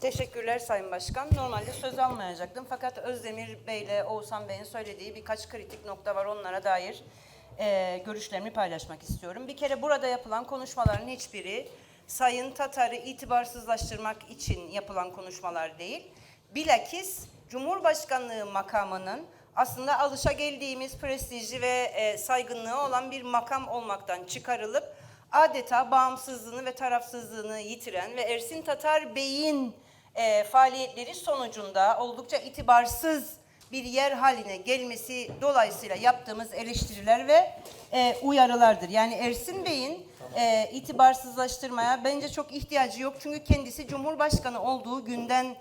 Teşekkürler Sayın Başkan. Normalde söz almayacaktım fakat Özdemir Bey ile Oğuzhan Bey'in söylediği birkaç kritik nokta var. Onlara dair e, görüşlerimi paylaşmak istiyorum. Bir kere burada yapılan konuşmaların hiçbiri Sayın Tatar'ı itibarsızlaştırmak için yapılan konuşmalar değil. Bilakis Cumhurbaşkanlığı makamının aslında alışa geldiğimiz prestijli ve e, saygınlığı olan bir makam olmaktan çıkarılıp adeta bağımsızlığını ve tarafsızlığını yitiren ve Ersin Tatar Bey'in e, faaliyetleri sonucunda oldukça itibarsız bir yer haline gelmesi dolayısıyla yaptığımız eleştiriler ve e, uyarılardır. Yani Ersin Bey'in e, itibarsızlaştırmaya bence çok ihtiyacı yok. Çünkü kendisi Cumhurbaşkanı olduğu günden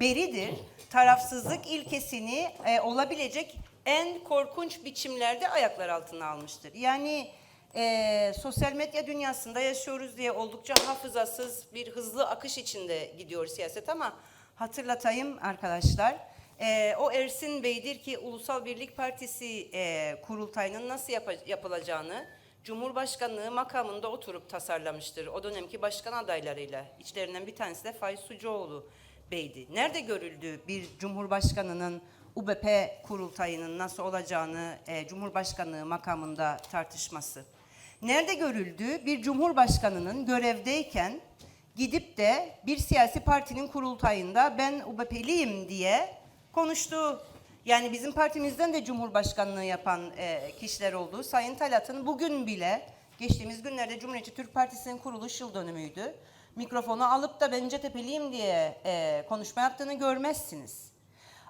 beridir tarafsızlık ilkesini e, olabilecek en korkunç biçimlerde ayaklar altına almıştır. Yani e, sosyal medya dünyasında yaşıyoruz diye oldukça hafızasız bir hızlı akış içinde gidiyor siyaset ama hatırlatayım arkadaşlar. E, o Ersin Bey'dir ki Ulusal Birlik Partisi e, kurultayının nasıl yapa- yapılacağını Cumhurbaşkanlığı makamında oturup tasarlamıştır. O dönemki başkan adaylarıyla. İçlerinden bir tanesi de Faiz Sucuoğlu Bey'di. Nerede görüldü bir Cumhurbaşkanının UBP kurultayının nasıl olacağını e, Cumhurbaşkanlığı makamında tartışması? Nerede görüldü bir Cumhurbaşkanının görevdeyken gidip de bir siyasi partinin kurultayında ben UBP'liyim diye konuştuğu yani bizim partimizden de Cumhurbaşkanlığı yapan e, kişiler oldu. Sayın Talat'ın bugün bile geçtiğimiz günlerde Cumhuriyetçi Türk Partisi'nin kuruluş yıl dönümüydü. Mikrofonu alıp da ben Cetepe'liyim diye e, konuşma yaptığını görmezsiniz.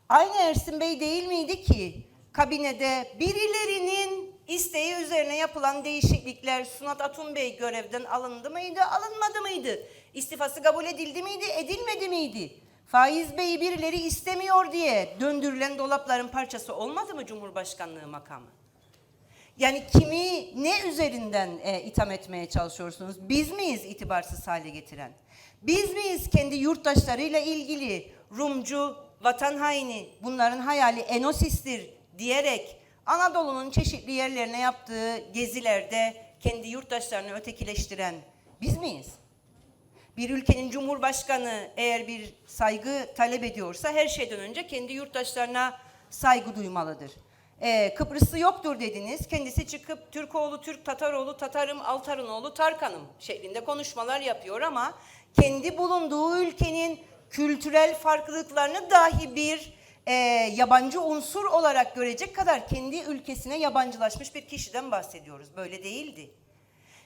Aynı Ersin Bey değil miydi ki kabinede birilerinin isteği üzerine yapılan değişiklikler Sunat Atun Bey görevden alındı mıydı, alınmadı mıydı? İstifası kabul edildi miydi, edilmedi miydi? Faiz Bey'i birileri istemiyor diye döndürülen dolapların parçası olmadı mı Cumhurbaşkanlığı makamı? Yani kimi ne üzerinden e, itham etmeye çalışıyorsunuz? Biz miyiz itibarsız hale getiren? Biz miyiz kendi yurttaşlarıyla ilgili Rumcu, vatan haini, bunların hayali Enosis'tir diyerek Anadolu'nun çeşitli yerlerine yaptığı gezilerde kendi yurttaşlarını ötekileştiren biz miyiz? Bir ülkenin cumhurbaşkanı eğer bir saygı talep ediyorsa her şeyden önce kendi yurttaşlarına saygı duymalıdır. Ee, Kıbrıslı yoktur dediniz. Kendisi çıkıp Türkoğlu, Türk, Tataroğlu, Tatarım, Altarınoğlu, Tarkanım şeklinde konuşmalar yapıyor ama kendi bulunduğu ülkenin kültürel farklılıklarını dahi bir e, yabancı unsur olarak görecek kadar kendi ülkesine yabancılaşmış bir kişiden bahsediyoruz. Böyle değildi.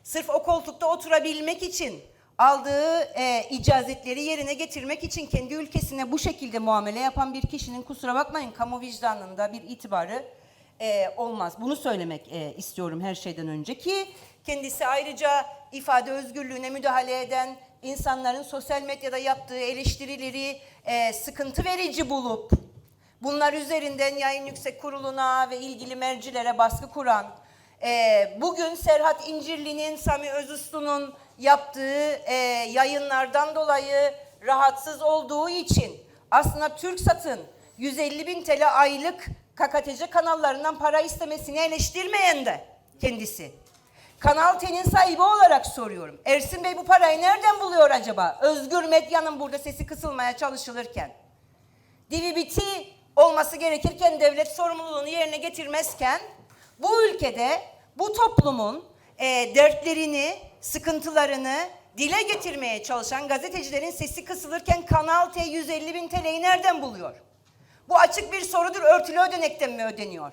Sırf o koltukta oturabilmek için aldığı e, icazetleri yerine getirmek için kendi ülkesine bu şekilde muamele yapan bir kişinin kusura bakmayın kamu vicdanında bir itibarı e, olmaz. Bunu söylemek e, istiyorum her şeyden önce ki kendisi ayrıca ifade özgürlüğüne müdahale eden insanların sosyal medyada yaptığı eleştirileri e, sıkıntı verici bulup bunlar üzerinden yayın yüksek kuruluna ve ilgili mercilere baskı kuran ee, bugün Serhat İncirli'nin, Sami Özuslu'nun yaptığı e, yayınlardan dolayı rahatsız olduğu için aslında TürkSat'ın 150 bin TL aylık KKTC kanallarından para istemesini eleştirmeyen de kendisi. Kanal T'nin sahibi olarak soruyorum. Ersin Bey bu parayı nereden buluyor acaba? Özgür medyanın burada sesi kısılmaya çalışılırken. DVBT olması gerekirken devlet sorumluluğunu yerine getirmezken bu ülkede bu toplumun e, dertlerini, sıkıntılarını dile getirmeye çalışan gazetecilerin sesi kısılırken Kanal T 150 bin TL'yi nereden buluyor? Bu açık bir sorudur. Örtülü ödenekten mi ödeniyor?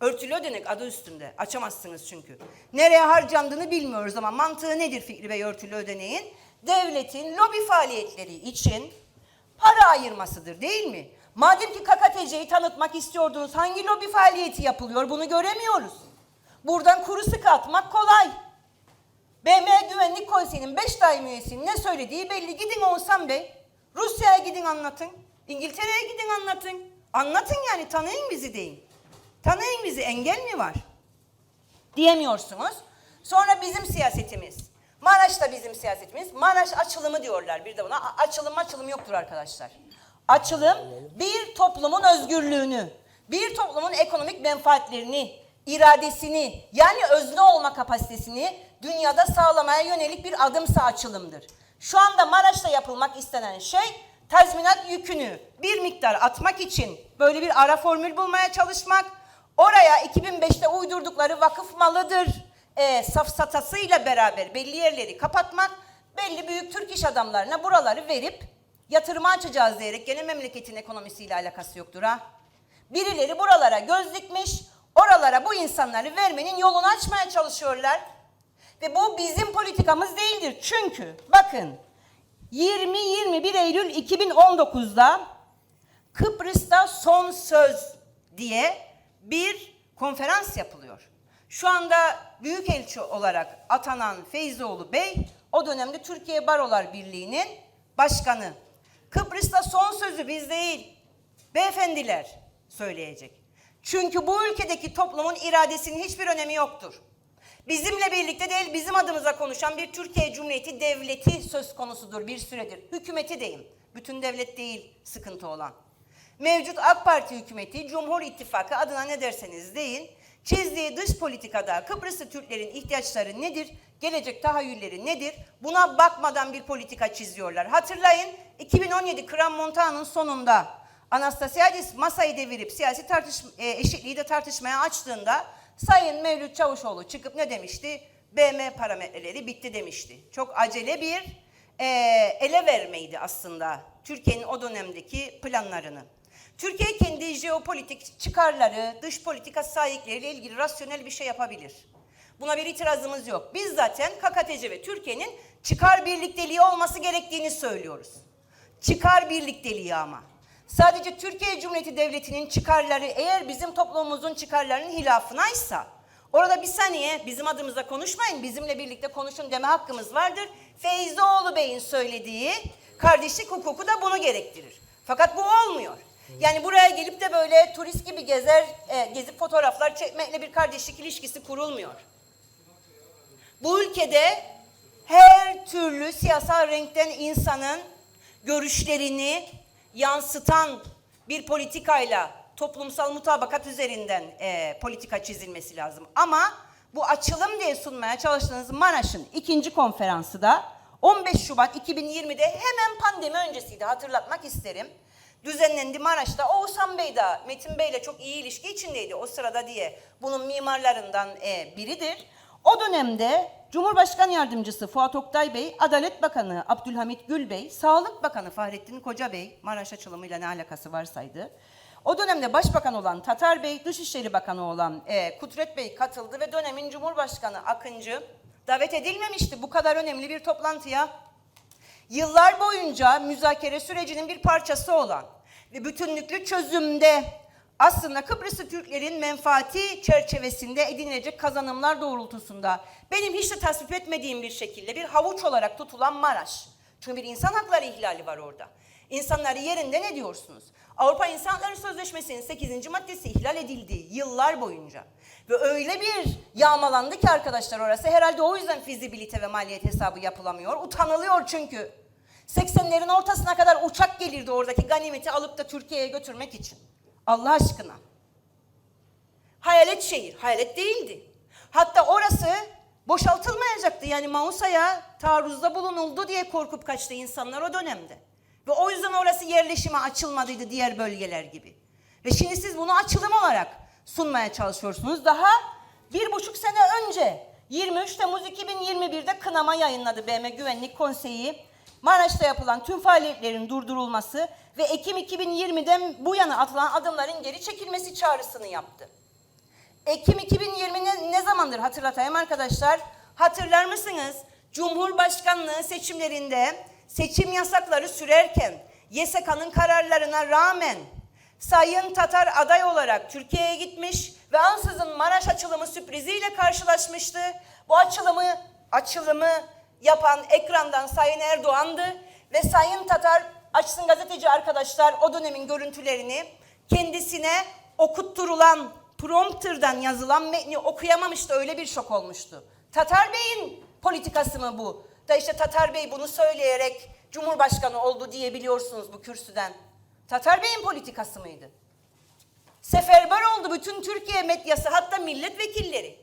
Örtülü ödenek adı üstünde. Açamazsınız çünkü. Nereye harcandığını bilmiyoruz ama mantığı nedir Fikri Bey örtülü ödeneğin? Devletin lobi faaliyetleri için para ayırmasıdır değil mi? Madem ki KKTC'yi tanıtmak istiyordunuz hangi lobi faaliyeti yapılıyor bunu göremiyoruz. Buradan kuru sıkı atmak kolay. BM Güvenlik Konseyi'nin 5 daim üyesinin ne söylediği belli. Gidin Oğuzhan Bey. Rusya'ya gidin anlatın. İngiltere'ye gidin anlatın. Anlatın yani tanıyın bizi deyin. Tanıyın bizi engel mi var? Diyemiyorsunuz. Sonra bizim siyasetimiz. Maraş da bizim siyasetimiz. Maraş açılımı diyorlar bir de buna. Açılım açılım yoktur arkadaşlar. Açılım bir toplumun özgürlüğünü, bir toplumun ekonomik menfaatlerini, iradesini yani özne olma kapasitesini dünyada sağlamaya yönelik bir adımsa açılımdır. Şu anda Maraş'ta yapılmak istenen şey tazminat yükünü bir miktar atmak için böyle bir ara formül bulmaya çalışmak. Oraya 2005'te uydurdukları vakıf malıdır e, safsatasıyla beraber belli yerleri kapatmak, belli büyük Türk iş adamlarına buraları verip yatırıma açacağız diyerek gene memleketin ekonomisiyle alakası yoktur ha. Birileri buralara göz dikmiş, oralara bu insanları vermenin yolunu açmaya çalışıyorlar. Ve bu bizim politikamız değildir. Çünkü bakın 20-21 Eylül 2019'da Kıbrıs'ta son söz diye bir konferans yapılıyor. Şu anda Büyükelçi olarak atanan Feyzoğlu Bey o dönemde Türkiye Barolar Birliği'nin başkanı. Kıbrıs'ta son sözü biz değil, beyefendiler söyleyecek. Çünkü bu ülkedeki toplumun iradesinin hiçbir önemi yoktur. Bizimle birlikte değil, bizim adımıza konuşan bir Türkiye Cumhuriyeti devleti söz konusudur bir süredir. Hükümeti deyin. Bütün devlet değil sıkıntı olan. Mevcut AK Parti hükümeti, Cumhur İttifakı adına ne derseniz deyin, çizdiği dış politikada Kıbrıslı Türklerin ihtiyaçları nedir, gelecek tahayyülleri nedir, buna bakmadan bir politika çiziyorlar. Hatırlayın 2017 Kram Montan'ın sonunda Anastasiadis masayı devirip siyasi tartış e, eşitliği de tartışmaya açtığında Sayın Mevlüt Çavuşoğlu çıkıp ne demişti? BM parametreleri bitti demişti. Çok acele bir e, ele vermeydi aslında Türkiye'nin o dönemdeki planlarını. Türkiye kendi jeopolitik çıkarları, dış politika sahipleriyle ilgili rasyonel bir şey yapabilir. Buna bir itirazımız yok. Biz zaten KKTC ve Türkiye'nin çıkar birlikteliği olması gerektiğini söylüyoruz. Çıkar birlikteliği ama. Sadece Türkiye Cumhuriyeti Devleti'nin çıkarları eğer bizim toplumumuzun çıkarlarının hilafınaysa orada bir saniye bizim adımıza konuşmayın bizimle birlikte konuşun deme hakkımız vardır. Feyzoğlu Bey'in söylediği kardeşlik hukuku da bunu gerektirir. Fakat bu olmuyor. Yani buraya gelip de böyle turist gibi gezer, e, gezip fotoğraflar çekmekle bir kardeşlik ilişkisi kurulmuyor. Bu ülkede her türlü siyasal renkten insanın görüşlerini yansıtan bir politikayla toplumsal mutabakat üzerinden e, politika çizilmesi lazım. Ama bu açılım diye sunmaya çalıştığınız Maraş'ın ikinci konferansı da 15 Şubat 2020'de hemen pandemi öncesiydi hatırlatmak isterim. Düzenlendi Maraş'ta. Oğuzhan Bey de Metin Bey'le çok iyi ilişki içindeydi o sırada diye. Bunun mimarlarından e, biridir. O dönemde Cumhurbaşkanı Yardımcısı Fuat Oktay Bey, Adalet Bakanı Abdülhamit Gül Bey, Sağlık Bakanı Fahrettin Koca Bey, Maraş açılımıyla ne alakası varsaydı. O dönemde Başbakan olan Tatar Bey, Dışişleri Bakanı olan e, Kudret Bey katıldı ve dönemin Cumhurbaşkanı Akıncı davet edilmemişti bu kadar önemli bir toplantıya. Yıllar boyunca müzakere sürecinin bir parçası olan ve bütünlüklü çözümde aslında Kıbrıslı Türklerin menfaati çerçevesinde edinilecek kazanımlar doğrultusunda benim hiç de tasvip etmediğim bir şekilde bir havuç olarak tutulan Maraş. Çünkü bir insan hakları ihlali var orada. İnsanları yerinde ne diyorsunuz? Avrupa İnsan Hakları Sözleşmesi'nin 8. maddesi ihlal edildi yıllar boyunca. Ve öyle bir yağmalandı ki arkadaşlar orası herhalde o yüzden fizibilite ve maliyet hesabı yapılamıyor. Utanılıyor çünkü. 80'lerin ortasına kadar uçak gelirdi oradaki ganimeti alıp da Türkiye'ye götürmek için. Allah aşkına. Hayalet şehir, hayalet değildi. Hatta orası boşaltılmayacaktı. Yani Mausa'ya taarruzda bulunuldu diye korkup kaçtı insanlar o dönemde. Ve o yüzden orası yerleşime açılmadıydı diğer bölgeler gibi. Ve şimdi siz bunu açılım olarak sunmaya çalışıyorsunuz. Daha bir buçuk sene önce 23 Temmuz 2021'de kınama yayınladı BM Güvenlik Konseyi. Maraş'ta yapılan tüm faaliyetlerin durdurulması ve Ekim 2020'den bu yana atılan adımların geri çekilmesi çağrısını yaptı. Ekim 2020 ne, ne zamandır hatırlatayım arkadaşlar? Hatırlar mısınız? Cumhurbaşkanlığı seçimlerinde seçim yasakları sürerken YSK'nın kararlarına rağmen Sayın Tatar aday olarak Türkiye'ye gitmiş ve ansızın Maraş açılımı sürpriziyle karşılaşmıştı. Bu açılımı açılımı yapan ekrandan Sayın Erdoğan'dı ve Sayın Tatar açsın gazeteci arkadaşlar o dönemin görüntülerini kendisine okutturulan prompterdan yazılan metni okuyamamıştı öyle bir şok olmuştu. Tatar Bey'in politikası mı bu? Da işte Tatar Bey bunu söyleyerek Cumhurbaşkanı oldu diyebiliyorsunuz bu kürsüden. Tatar Bey'in politikası mıydı? Seferber oldu bütün Türkiye medyası hatta milletvekilleri.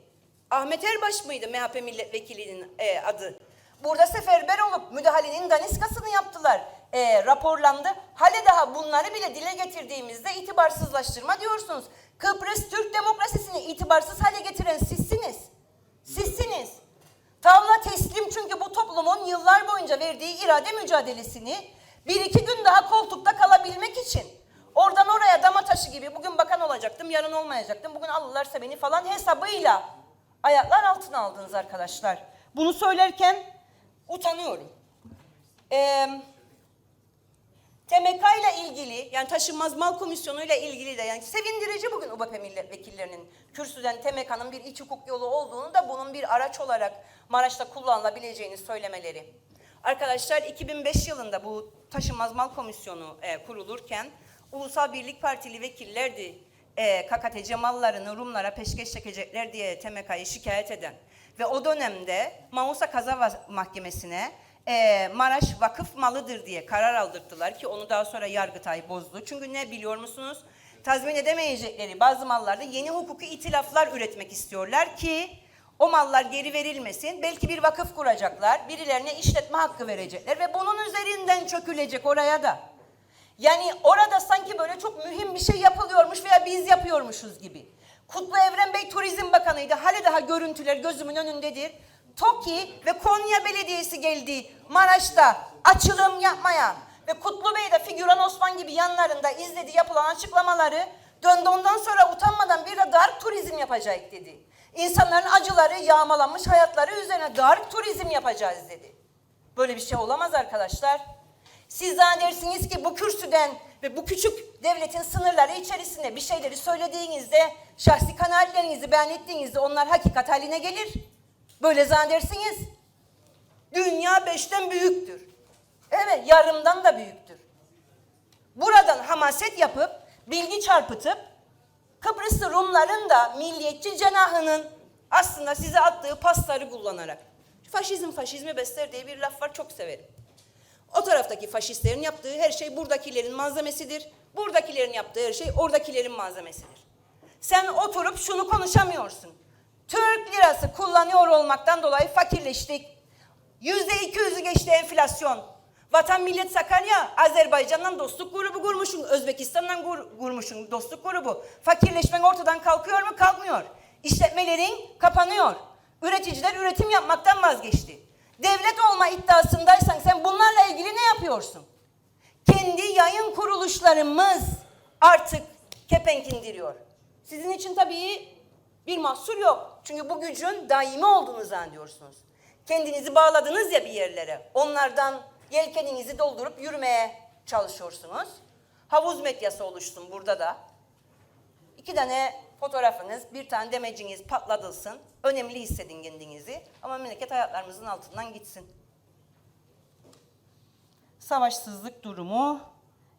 Ahmet Erbaş mıydı MHP milletvekilinin e, adı? Burada seferber olup müdahalenin daniskasını yaptılar. E, raporlandı. Hale daha bunları bile dile getirdiğimizde itibarsızlaştırma diyorsunuz. Kıbrıs Türk demokrasisini itibarsız hale getiren sizsiniz. Sizsiniz. Tavla teslim çünkü bu toplumun yıllar boyunca verdiği irade mücadelesini bir iki gün daha koltukta kalabilmek için oradan oraya dama taşı gibi bugün bakan olacaktım yarın olmayacaktım bugün alırlarsa beni falan hesabıyla ayaklar altına aldınız arkadaşlar. Bunu söylerken utanıyorum. Eee TMK ile ilgili yani taşınmaz mal komisyonu ile ilgili de yani sevindirici bugün UBP milletvekillerinin kürsüden TMK'nın bir iç hukuk yolu olduğunu da bunun bir araç olarak Maraş'ta kullanılabileceğini söylemeleri. Arkadaşlar 2005 yılında bu taşınmaz mal komisyonu e, kurulurken Ulusal Birlik Partili vekillerdi e, KKTC mallarını Rumlara peşkeş çekecekler diye TMK'yı şikayet eden ve o dönemde Mausa Kaza Mahkemesi'ne e, Maraş vakıf malıdır diye karar aldırttılar ki onu daha sonra Yargıtay bozdu. Çünkü ne biliyor musunuz? Tazmin edemeyecekleri bazı mallarda yeni hukuki itilaflar üretmek istiyorlar ki o mallar geri verilmesin. Belki bir vakıf kuracaklar, birilerine işletme hakkı verecekler ve bunun üzerinden çökülecek oraya da. Yani orada sanki böyle çok mühim bir şey yapılıyormuş veya biz yapıyormuşuz gibi. Kutlu Evren Bey Turizm Bakanı'ydı. Hali daha görüntüler gözümün önündedir. TOKİ ve Konya Belediyesi geldi Maraş'ta açılım yapmaya. Ve Kutlu Bey de figüran Osman gibi yanlarında izledi yapılan açıklamaları. Döndü ondan sonra utanmadan bir de dark turizm yapacak dedi. İnsanların acıları, yağmalanmış hayatları üzerine dark turizm yapacağız dedi. Böyle bir şey olamaz arkadaşlar. Siz zannedersiniz ki bu kürsüden ve bu küçük devletin sınırları içerisinde bir şeyleri söylediğinizde, şahsi kanaatlerinizi beyan ettiğinizde onlar hakikat haline gelir. Böyle zannedersiniz. Dünya beşten büyüktür. Evet, yarımdan da büyüktür. Buradan hamaset yapıp, bilgi çarpıtıp, Kıbrıslı Rumların da milliyetçi cenahının aslında size attığı pasları kullanarak. Faşizm faşizmi besler diye bir laf var, çok severim. O taraftaki faşistlerin yaptığı her şey buradakilerin malzemesidir. Buradakilerin yaptığı her şey oradakilerin malzemesidir. Sen oturup şunu konuşamıyorsun. Türk lirası kullanıyor olmaktan dolayı fakirleştik. Yüzde iki yüzü geçti enflasyon. Vatan Millet Sakarya, Azerbaycan'dan dostluk grubu kurmuşsun, Özbekistan'dan kur- kurmuşsun dostluk grubu. Fakirleşmen ortadan kalkıyor mu? Kalkmıyor. İşletmelerin kapanıyor. Üreticiler üretim yapmaktan vazgeçti. Devlet olma iddiasındaysan sen bunlarla ilgili ne yapıyorsun? Kendi yayın kuruluşlarımız artık kepenk indiriyor. Sizin için tabii bir mahsur yok. Çünkü bu gücün daimi olduğunu zannediyorsunuz. Kendinizi bağladınız ya bir yerlere. Onlardan yelkeninizi doldurup yürümeye çalışıyorsunuz. Havuz medyası oluşsun burada da. İki tane fotoğrafınız, bir tane demeciniz patladılsın. Önemli hissedin kendinizi. Ama memleket hayatlarımızın altından gitsin. Savaşsızlık durumu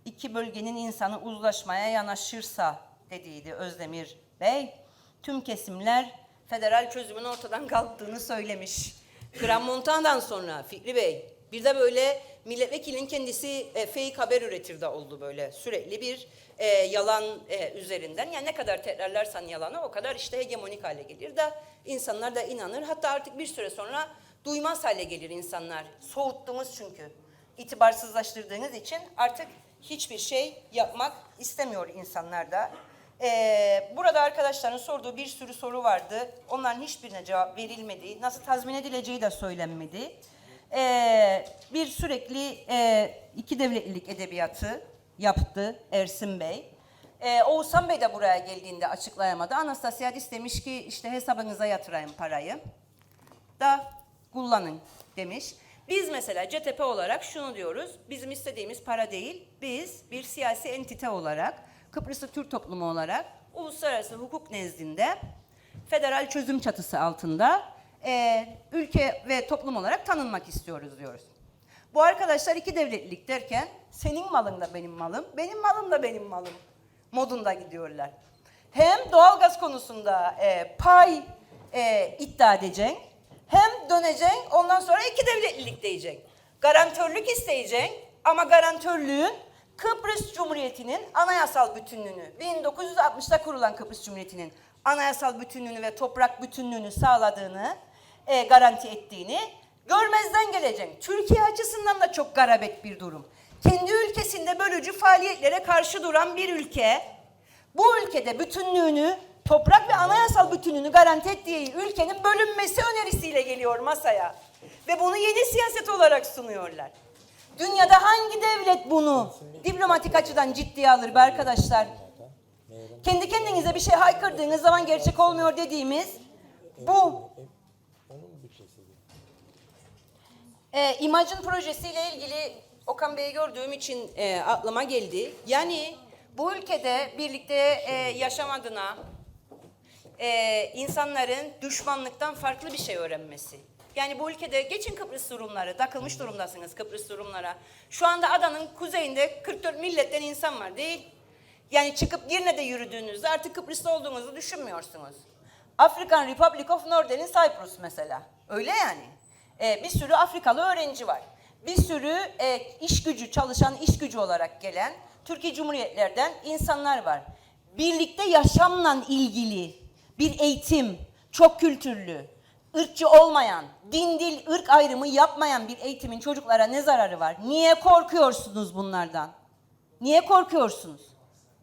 iki bölgenin insanı uzlaşmaya yanaşırsa dediydi Özdemir Bey. Tüm kesimler federal çözümün ortadan kalktığını söylemiş. Gran Montana'dan sonra Fikri Bey bir de böyle milletvekilinin kendisi e, fake haber üretir de oldu böyle sürekli bir e, yalan e, üzerinden. Yani ne kadar tekrarlarsan yalanı o kadar işte hegemonik hale gelir de insanlar da inanır. Hatta artık bir süre sonra duymaz hale gelir insanlar. Soğuttunuz çünkü. İtibarsızlaştırdığınız için artık hiçbir şey yapmak istemiyor insanlar da. Ee, burada arkadaşların sorduğu bir sürü soru vardı. Onların hiçbirine cevap verilmedi. Nasıl tazmin edileceği de söylenmedi. Ee, bir sürekli e, iki devletlilik edebiyatı yaptı Ersin Bey. Ee, Oğuzhan Bey de buraya geldiğinde açıklayamadı. Anastasiadis demiş ki işte hesabınıza yatırayım parayı da kullanın demiş. Biz mesela CTP olarak şunu diyoruz. Bizim istediğimiz para değil. Biz bir siyasi entite olarak, Kıbrıslı Türk toplumu olarak uluslararası hukuk nezdinde federal çözüm çatısı altında e, ülke ve toplum olarak tanınmak istiyoruz diyoruz. Bu arkadaşlar iki devletlilik derken senin malın da benim malım, benim malım da benim malım modunda gidiyorlar. Hem doğalgaz konusunda e, pay e, iddia edeceksin, döneceksin ondan sonra iki devletlilik diyeceksin. Garantörlük isteyeceksin ama garantörlüğün Kıbrıs Cumhuriyeti'nin anayasal bütünlüğünü, 1960'da kurulan Kıbrıs Cumhuriyeti'nin anayasal bütünlüğünü ve toprak bütünlüğünü sağladığını e, garanti ettiğini Görmezden geleceksin. Türkiye açısından da çok garabet bir durum. Kendi ülkesinde bölücü faaliyetlere karşı duran bir ülke, bu ülkede bütünlüğünü, toprak ve anayasal bütünlüğünü garanti ettiği ülkenin bölünmesi önerisiyle geliyor masaya. Ve bunu yeni siyaset olarak sunuyorlar. Dünyada hangi devlet bunu diplomatik açıdan ciddiye alır be arkadaşlar? Kendi kendinize bir şey haykırdığınız zaman gerçek olmuyor dediğimiz bu. E, İmajın projesiyle ilgili Okan Bey'i gördüğüm için e, aklıma geldi. Yani bu ülkede birlikte e, yaşam adına e, insanların düşmanlıktan farklı bir şey öğrenmesi. Yani bu ülkede geçin Kıbrıs Rumları, takılmış durumdasınız Kıbrıs Rumlara. Şu anda adanın kuzeyinde 44 milletten insan var değil. Yani çıkıp Girne'de yürüdüğünüzde artık Kıbrıs'ta olduğunuzu düşünmüyorsunuz. African Republic of Northern Cyprus mesela. Öyle yani. Ee, bir sürü Afrikalı öğrenci var. Bir sürü e, iş gücü, çalışan iş gücü olarak gelen Türkiye Cumhuriyetlerden insanlar var. Birlikte yaşamla ilgili bir eğitim, çok kültürlü, ırkçı olmayan, din dil ırk ayrımı yapmayan bir eğitimin çocuklara ne zararı var? Niye korkuyorsunuz bunlardan? Niye korkuyorsunuz?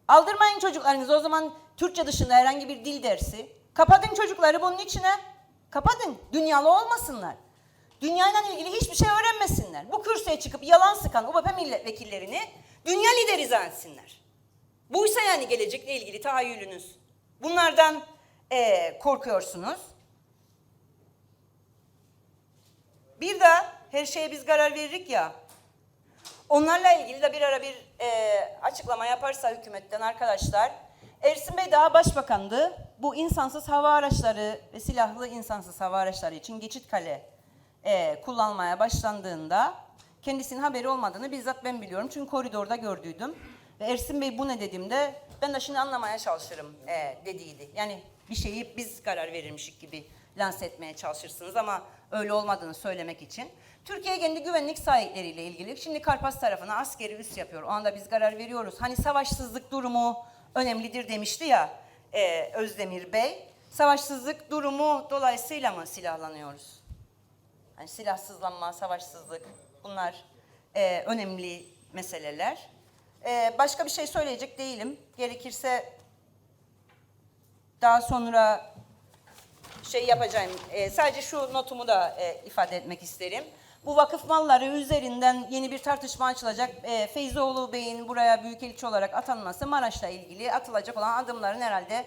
Aldırmayın çocuklarınızı o zaman Türkçe dışında herhangi bir dil dersi. Kapatın çocukları bunun içine. Kapatın. Dünyalı olmasınlar. Dünyayla ilgili hiçbir şey öğrenmesinler. Bu kürsüye çıkıp yalan sıkan UBP milletvekillerini dünya lideri zannetsinler. Buysa yani gelecekle ilgili tahayyülünüz. Bunlardan eee, korkuyorsunuz. Bir de her şeye biz karar veririk ya. Onlarla ilgili de bir ara bir e, açıklama yaparsa hükümetten arkadaşlar. Ersin Bey daha başbakandı. Bu insansız hava araçları ve silahlı insansız hava araçları için geçit kale e, kullanmaya başlandığında kendisinin haberi olmadığını bizzat ben biliyorum. Çünkü koridorda gördüydüm. Ve Ersin Bey bu ne dediğimde ben de şimdi anlamaya çalışırım e, dediydi. Yani bir şeyi biz karar verirmişik gibi lanse etmeye çalışırsınız ama öyle olmadığını söylemek için. Türkiye kendi güvenlik sahipleriyle ilgili şimdi Karpas tarafına askeri üs yapıyor. O anda biz karar veriyoruz. Hani savaşsızlık durumu önemlidir demişti ya e, Özdemir Bey. Savaşsızlık durumu dolayısıyla mı silahlanıyoruz? Hani silahsızlanma, savaşsızlık bunlar e, önemli meseleler. E, başka bir şey söyleyecek değilim. Gerekirse daha sonra şey yapacağım. e, sadece şu notumu da e, ifade etmek isterim. Bu vakıf malları üzerinden yeni bir tartışma açılacak. E, Feyzoğlu Bey'in buraya büyükelçi olarak atanması Maraş'la ilgili atılacak olan adımların herhalde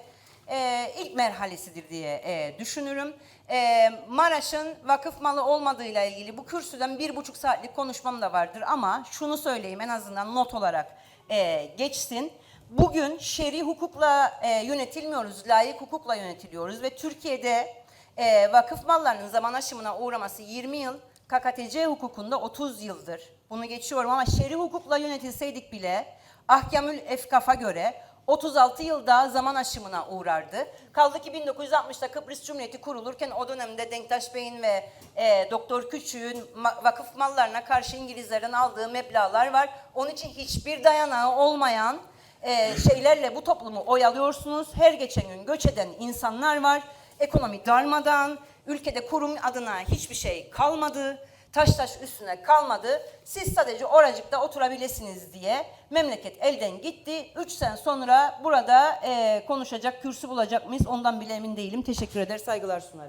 e, ilk merhalesidir diye e, düşünürüm. E, Maraş'ın vakıf malı olmadığıyla ilgili bu kürsüden bir buçuk saatlik konuşmam da vardır ama şunu söyleyeyim en azından not olarak e, geçsin. Bugün şer'i hukukla e, yönetilmiyoruz, layık hukukla yönetiliyoruz ve Türkiye'de e, vakıf mallarının zaman aşımına uğraması 20 yıl, KKTC hukukunda 30 yıldır. Bunu geçiyorum ama şer'i hukukla yönetilseydik bile Ahkamül Efkaf'a göre 36 yılda zaman aşımına uğrardı. Kaldı ki 1960'da Kıbrıs Cumhuriyeti kurulurken o dönemde Denktaş Bey'in ve e, Doktor Küçük'ün vakıf mallarına karşı İngilizlerin aldığı meblağlar var. Onun için hiçbir dayanağı olmayan e, şeylerle bu toplumu oyalıyorsunuz. Her geçen gün göç eden insanlar var. Ekonomi darmadan, ülkede kurum adına hiçbir şey kalmadı. Taş taş üstüne kalmadı. Siz sadece oracıkta oturabilirsiniz diye memleket elden gitti. Üç sene sonra burada e, konuşacak kürsü bulacak mıyız ondan bile emin değilim. Teşekkür eder, saygılar sunarım.